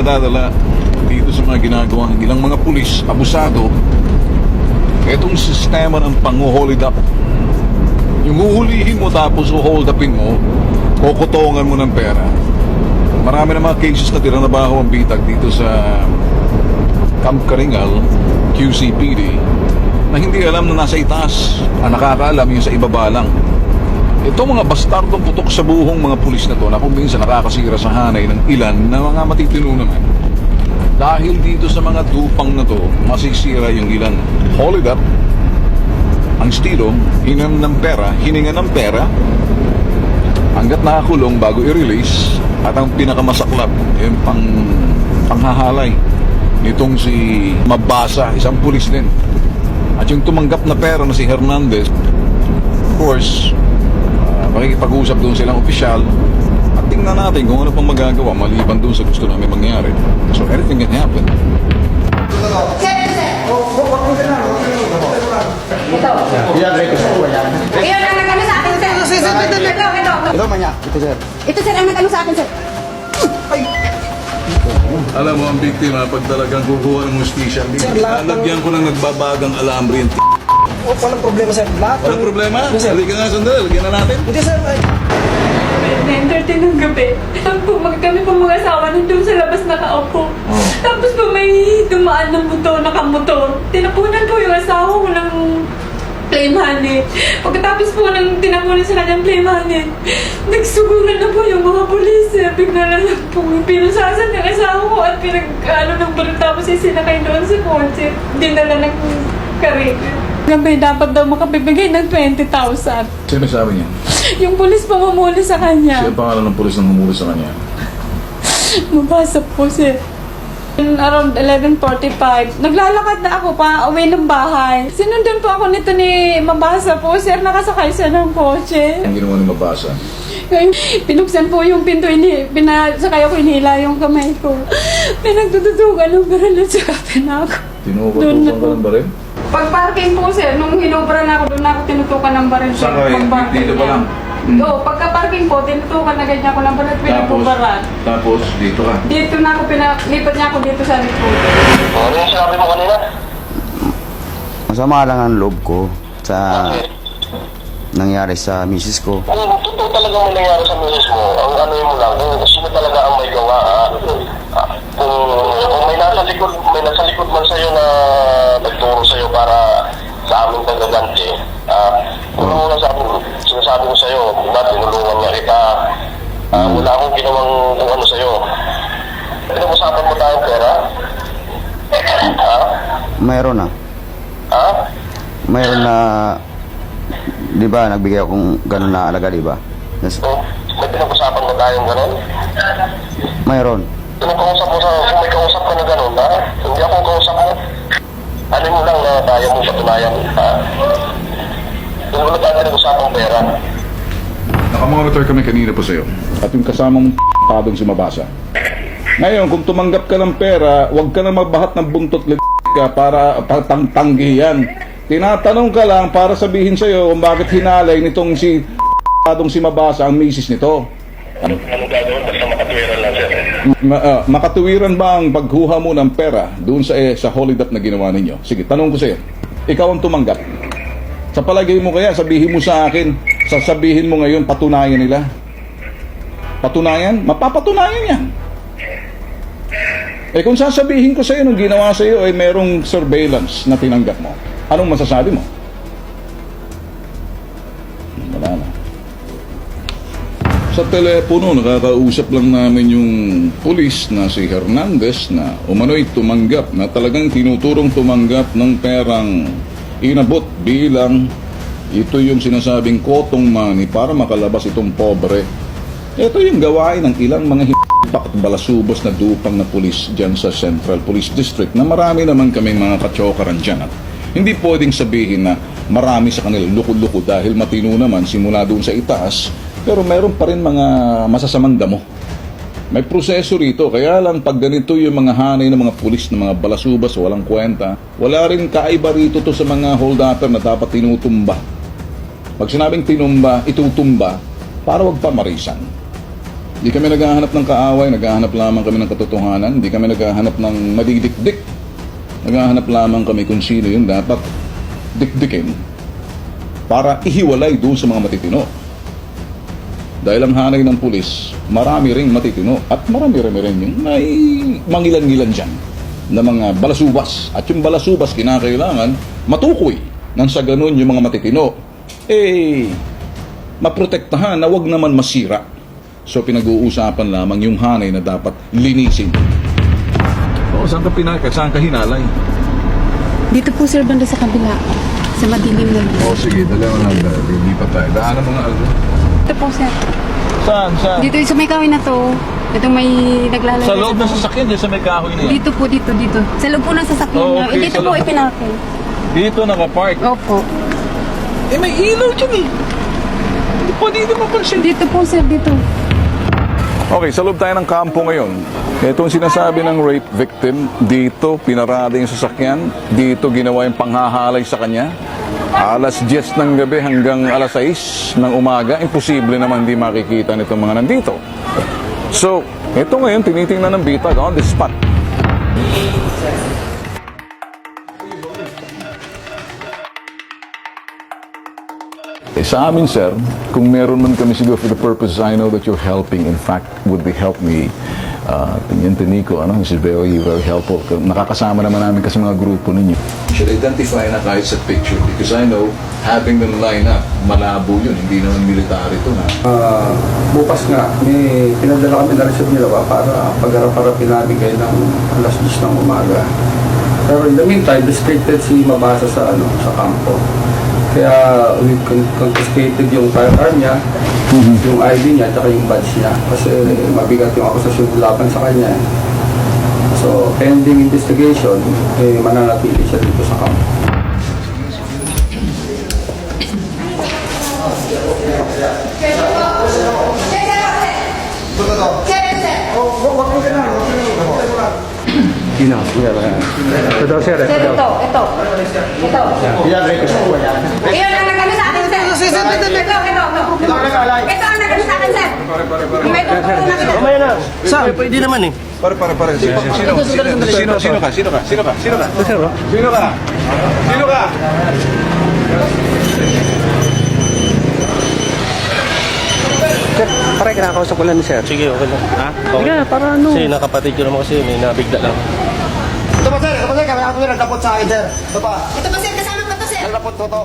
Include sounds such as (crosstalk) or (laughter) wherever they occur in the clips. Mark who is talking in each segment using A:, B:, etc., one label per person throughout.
A: nadadala dito sa mga ginagawa ng ilang mga pulis, abusado, itong sistema ng pang-hold up. Yung uhulihin mo tapos hold upin mo, kukutongan mo ng pera. Marami na mga cases na tinanabaho ang bitag dito sa Camp Karingal, QCPD, na hindi alam na nasa itaas. Ang nakakaalam yung sa ibaba lang. Ito mga bastardong putok sa buhong mga pulis na to na kung minsan nakakasira sa hanay ng ilan na mga matitino naman. Dahil dito sa mga dupang na to, masisira yung ilan. Hold it up. Ang estilo, hinam ng pera, hininga ng pera, hanggat nakakulong bago i-release, at ang pinakamasaklap, yung pang, panghahalay nitong si Mabasa, isang pulis din. At yung tumanggap na pera na si Hernandez, of course, makikipag-usap doon silang opisyal at tingnan natin kung ano pang magagawa maliban doon sa gusto namin mangyari. So anything can happen.
B: Yan.
C: Ayun ang nag-ano sa akin, sir.
D: Sir.
C: Ito, ito.
B: Ito man niya. Ito sir.
C: Ito, sir, ang nag-ano sa akin, sir.
A: Alam mo, ang biktima, pag talagang kukuha ng mustisya, lalagyan ko ng nagbabagang alambre yung
D: Oh, walang problema sir. Lahat
A: Walang
D: ng-
A: problema?
D: Yes, sir.
A: Halika nga sandali, lagyan na natin.
D: Hindi sir. Ay,
E: 9.30 ng gabi. Tapos po, mag, kami po mga asawa nandun sa labas nakaupo. Tapos po may dumaan ng motor, nakamotor. Tinapunan po yung asawa ko ng flame honey. Pagkatapos po nang tinapunan sa kanyang flame honey, nagsuguran na po yung mga pulis. eh. Bigla na lang po pinusasan ng asawa ko at pinag, ano, ng baril tapos isinakay doon sa kotse. Dinala ng karig. Gabi, dapat daw makapibigay ng 20,000.
A: Sino sabi niya?
E: Yung pulis pa mamuli sa kanya.
A: Ang pangalan ng pulis nang humuli sa kanya.
E: Mabasa po siya. In Around 11.45, naglalakad na ako pa away ng bahay. Sinundan po ako nito ni Mabasa po, sir, nakasakay siya ng kotse.
A: Ang ginawa ni Mabasa.
E: Ngayon, pinuksan po yung pinto, ini, pinasakay ako, inila yung kamay ko. Pinagtututugan ng baril at saka pinako. Na
A: ka
E: po.
A: ng baril?
E: Pag parking po, sir, nung hinubra na ako, doon na ako tinutukan ng baril. sir.
A: Saan kayo?
E: Pag parking
A: Dito pa
E: niya.
A: lang? Hmm.
E: Oo, pagka parking po, tinutukan na ganyan ko ng baril at pinagbubaran.
A: tapos dito ka.
E: Dito na ako, pinalipat niya ako dito sa likod.
F: Ano yung sinabi mo kanina?
B: Masama lang ang loob ko sa nangyari sa misis ko.
F: Kung totoo talaga may nangyari sa misis mo, ang ano mo lang, kung sino talaga ang may gawa, ah, ah, kung, kung may nasa likod, may nasa likod man sa'yo na nagturo sa'yo para sa aming tagaganti, ah, kung ano lang sabi, sinasabi ko sa'yo, na tinulungan niya kita, ah, wala akong ginawang kung ano sa'yo. Pinag-usapan mo tayong pera? Ha?
B: Mayroon na.
F: Ha?
B: Mayroon na, di ba, nagbigay akong ganun na alaga, di ba? Yes.
F: Kung may pinag-usapan mo tayong gano'n?
B: Mayroon.
F: Kung kausap mo sa, kung may kausap ka na gano'n, ha? Hindi ako kausap mo. Ano mo lang na kaya mo patunayan, ha? Kung wala tayo nag-usapang pera.
A: Nakamonitor kami kanina po sa'yo. At yung kasama mong (laughs) padong si Mabasa. Ngayon, kung tumanggap ka ng pera, huwag ka na magbahat ng buntot lig ka para patangtanggi yan. Tinatanong ka lang para sabihin sa'yo kung bakit hinalay nitong si padong si Mabasa ang misis nito.
F: Ano, gagawin? Basta makatwiran lang, sir.
A: Ma- ah, makatuwiran ba ang pagkuha mo ng pera doon sa eh, sa holiday na ginawa ninyo? Sige, tanong ko sa'yo. Ikaw ang tumanggap. Sa palagay mo kaya, sabihin mo sa akin, sasabihin mo ngayon, patunayan nila. Patunayan? Mapapatunayan yan. Eh kung sasabihin ko sa'yo nung ginawa sa'yo ay merong surveillance na tinanggap mo, anong masasabi mo? Wala na. Sa telepono, nakakausap lang namin yung pulis na si Hernandez na umano'y tumanggap na talagang tinuturong tumanggap ng perang inabot bilang ito yung sinasabing kotong money para makalabas itong pobre. Ito yung gawain ng ilang mga at balasubos na dupang na pulis dyan sa Central Police District na marami naman kaming mga katsokaran dyan at hindi pwedeng sabihin na marami sa kanila luko-luko dahil matino naman simula doon sa itaas pero meron pa rin mga masasamang damo. May proseso rito, kaya lang pag ganito yung mga hanay ng mga pulis ng mga balasubas, walang kwenta, wala rin kaiba rito to sa mga hold-upper na dapat tinutumba. Pag sinabing tinumba, itutumba, para wag pa marisan. Hindi kami naghahanap ng kaaway, naghahanap lamang kami ng katotohanan, hindi kami naghahanap ng madidikdik. Naghahanap lamang kami kung sino yung dapat dikdikin para ihiwalay doon sa mga matitino. Dahil ang hanay ng pulis, marami ring matitino at marami rin rin yung may mangilan-ngilan dyan na mga balasubas. At yung balasubas kinakailangan matukoy nang sa ganun yung mga matitino. Eh, maprotektahan na wag naman masira. So pinag-uusapan lamang yung hanay na dapat linisin. Oo, saan ka pinaka? Saan ka hinalay?
C: Dito po sir, banda sa kabila. Sa madilim na
A: Oo, sige, dalawa na lang. Lipat tayo. Daanan mga aldo.
C: Ito po sir.
A: Saan? Saan?
C: Dito sa may kawin na to. Ito may naglalagay.
A: Sa loob ng sasakyan, dyan sa may kahoy na yan.
C: Dito po, dito, dito. Sa loob po ng sasakyan
A: Oh, okay,
C: Eh, dito
A: sa
C: po
A: loob.
C: ipinakin.
A: Dito nakapark.
C: Opo.
A: Eh, may ilaw dyan eh. Hindi pa dito mapansin.
C: Dito po sir, dito.
A: Okay, sa loob tayo ng kampo ngayon. Ito ang sinasabi ng rape victim. Dito, pinarada yung sasakyan. Dito, ginawa yung panghahalay sa kanya. Alas 10 ng gabi hanggang alas 6 ng umaga. Imposible naman di makikita nitong mga nandito. So, ito ngayon, tinitingnan ng bitag on the spot. Eh, sa amin, sir, kung meron man kami siguro for the purpose, I know that you're helping. In fact, would be help me. Uh, Teniente Nico, ano, this is very, very helpful. Nakakasama naman namin kasi mga grupo ninyo. Should identify na kahit sa picture because I know having them line up, malabo yun. Hindi naman military to na.
G: Ah, bukas nga, may pinadala kami na rin sa Milawa para pagharap-harapin namin kayo ng alas 10 ng umaga. Pero in the meantime, restricted si Mabasa sa ano sa kampo. Kaya we con- confiscated yung firearm niya, yung ID niya, at yung badge niya. Kasi mabigat yung akusasyon laban sa kanya. So, pending investigation, eh, mananatili siya dito sa kampo. Ito, sir.
C: Sir, ito, ito. Ito. Iyon ang nagano sa akin, sir. Ito, ito, ito. Ito ang nagano sa akin, sir. May tutulong na kita.
D: Mamaya na. Sir, pwede naman eh.
A: Pare, pare, pare. Sino, sino, sino, sino ka? Sino ka? Sino ka? Sino ka? Sino ka? Sino ka?
D: Pare, kinakausap ko lang ni sir. Sige, okay lang. Ha? Okay. Sige, para ano? Kasi nakapatid ko naman kasi may nabigla lang.
G: Pa, sir. Pa, sir. Kami ako nagdapot sa akin, sir. Ito pa.
C: Ito ba, sir? Kasama ko to, sir.
G: Nagdapot ko to.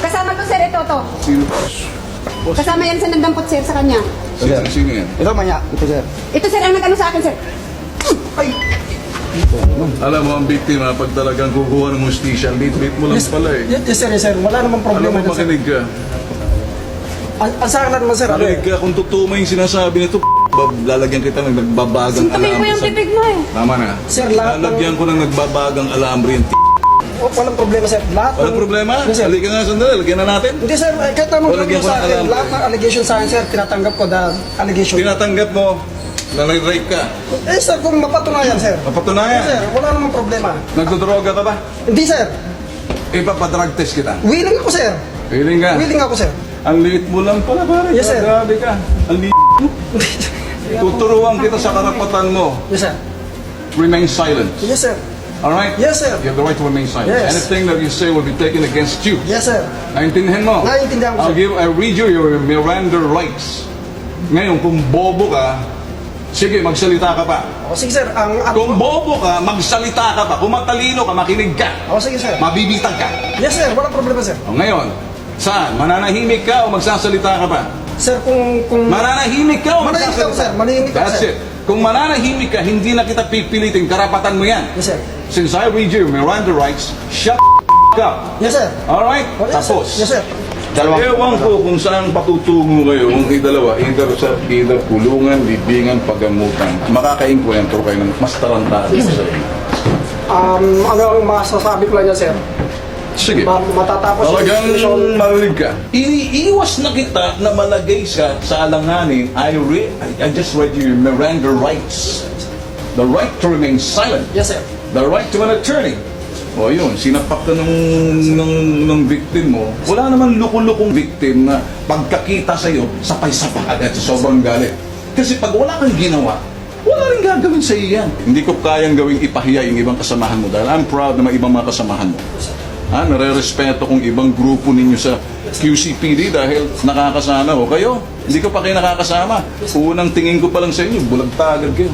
C: Kasama to, sir. Ito, to.
A: Sino ka?
C: Kasama yan sa nagdampot, sir, sa kanya.
A: Sino, sino yan?
G: Ito, manya. Ito, sir.
C: Ito, sir, ang nagano sa akin, sir.
A: Alam mo, ang biktima, pag talagang kukuha ng hustisya, lit-lit mo lang pala eh.
G: Yes, yes, sir, yes, sir. Wala namang
A: Alam
G: problema
A: mo,
G: dyan, sir.
A: makinig ka.
G: Ang sa akin naman, sir.
A: Makinig ka, kung totoo mo yung sinasabi nito, lalagyan kita ng nagbabagang
C: Sintumin
A: alambre.
C: mo yung bibig mo, eh.
A: Tama na.
G: Sir, lahat ng-
A: Lalagyan ko ng nagbabagang alambre yung t-
G: Oh, walang problema, sir. Lahat
A: Walang
G: ng-
A: problema?
G: Yes, sir.
A: Halika nga sandali, lagyan na natin.
G: Hindi, sir. Eh, Kahit anong
A: Walang
G: gawin sa akin,
A: alam.
G: lahat ng allegation sa akin, sir, tinatanggap ko dahil allegation.
A: Tinatanggap mo na nag-rape ka.
G: Eh, sir, kung mapatunayan, sir.
A: Mapatunayan.
G: Yes, sir. Wala namang problema.
A: Nagdodroga ka ba?
G: Hindi, sir.
A: Ipapadrug test kita.
G: Willing ako, sir.
A: Feeling ka?
G: Willing ako, sir.
A: Ang liit mo lang pala, pare.
G: Yes, sir.
A: Grabe ka. Ang liit mo. (laughs) Tuturuan kita sa karapatan mo.
G: Yes, sir.
A: Remain silent.
G: Yes, sir.
A: Alright?
G: Yes, sir.
A: You have the right to remain silent.
G: Yes.
A: Anything that you say will be taken against you.
G: Yes, sir.
A: Naintindihan mo?
G: Naiintindihan ko,
A: I'll
G: sir.
A: give, I'll read you your Miranda rights. Ngayon, kung bobo ka, sige, magsalita ka pa.
G: O, sige, sir. Ang ano...
A: Kung bobo ka, magsalita ka pa. Kung matalino ka, makinig ka.
G: O, sige, sir.
A: Mabibitag ka.
G: Yes, sir. Walang problema, sir.
A: O ngayon, saan? Mananahimik ka o magsasalita ka pa?
G: Sir, kung... kung...
A: Mananahimik ka o
G: Manahimik
A: magsasalita?
G: sir. Manahimik ako,
A: That's
G: sir.
A: it. Kung mananahimik ka, hindi na kita pipilitin. Karapatan mo yan.
G: Yes, sir.
A: Since I read your Miranda rights, shut up.
G: Yes, sir.
A: Alright?
G: O, yes, sir.
A: Tapos.
G: Yes, sir.
A: Ewan ko kung saan patutungo kayo kung dalawa, either sa either pulungan, bibingan, pagamutan. Makakainkwentro kayo ng mas tarantado sa inyo.
G: Um, ano ang masasabi ko lang niya, sir?
A: Sige.
G: Ma- matatapos yung
A: Talagang
G: investigation.
A: marinig ka. Iniiwas na kita na malagay ka sa alanganin. I, re- I, I just read you your Miranda rights. The right to remain silent.
G: Yes, sir.
A: The right to an attorney. O yun, sinapak ka ng, ng, ng victim mo. Wala naman luko-lukong victim na pagkakita sa'yo, sapay-sapak agad sa sobrang galit. Kasi pag wala kang ginawa, wala rin gagawin sa iyo yan. Hindi ko kayang gawing ipahiya yung ibang kasamahan mo dahil I'm proud na may ibang mga kasamahan mo. Ha, nare-respeto kong ibang grupo ninyo sa QCPD dahil nakakasama ko kayo. Hindi ko pa kayo nakakasama. Unang tingin ko pa lang sa inyo, bulag agad kayo.